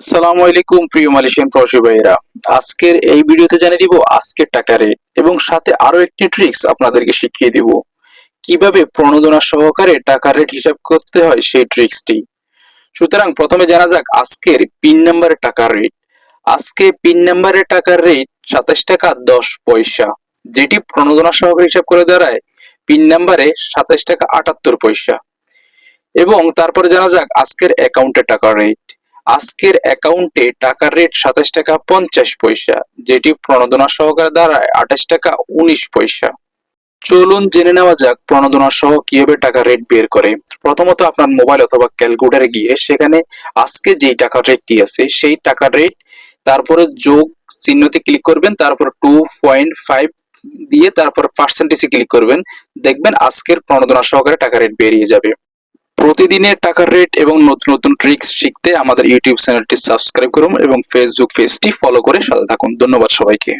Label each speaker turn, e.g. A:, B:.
A: আসসালামু আলাইকুম প্রিয় মালয়েশিয়ান প্রবাসী ভাইয়েরা। আজকের এই ভিডিওতে জানিয়ে দিব আজকের টাকা রেট এবং সাথে আরও একটি ট্রিক্স আপনাদেরকে শিখিয়ে দিব। কীভাবে প্রণোদনা সহকারে টাকা রেট হিসাব করতে হয় সেই ট্রিক্সটি। সুতরাং প্রথমে জানা যাক আজকের পিন নাম্বারের টাকার রেট। আজকে পিন নাম্বারের টাকার রেট সাতাশ টাকা দশ পয়সা। যেটি প্রণোদনা সহকারে হিসাব করে দাঁড়ায়, পিন নাম্বারে সাতাশ টাকা আটাত্তর পয়সা। এবং তারপরে জানা যাক আজকের অ্যাকাউন্টের টাকার রেট। আজকের অ্যাকাউন্টে টাকার রেট সাতাশ টাকা পঞ্চাশ পয়সা, যেটি প্রণোদনা সহকারে দাঁড়ায় আঠাশ টাকা উনিশ পয়সা। চলুন জেনে নেওয়া যাক প্রণোদনা সহ কীভাবে টাকা রেট বের করে। প্রথমত আপনার মোবাইল অথবা ক্যালকুলেটারে গিয়ে সেখানে আজকে যেই টাকার রেটটি আছে, সেই টাকার রেট, তারপরে যোগ চিহ্নতে ক্লিক করবেন, তারপর টু পয়েন্ট ফাইভ দিয়ে তারপর পার্সেন্টেজে ক্লিক করবেন। দেখবেন আজকের প্রণোদনা সহকারে টাকা রেট বেরিয়ে যাবে। প্রতিদিনের টাকার রেট এবং নতুন নতুন ট্রিক্স শিখতে আমাদের ইউটিউব চ্যানেলটি সাবস্ক্রাইব করুন এবং ফেসবুক পেজটি ফলো করে সাথে থাকুন। ধন্যবাদ সবাইকে।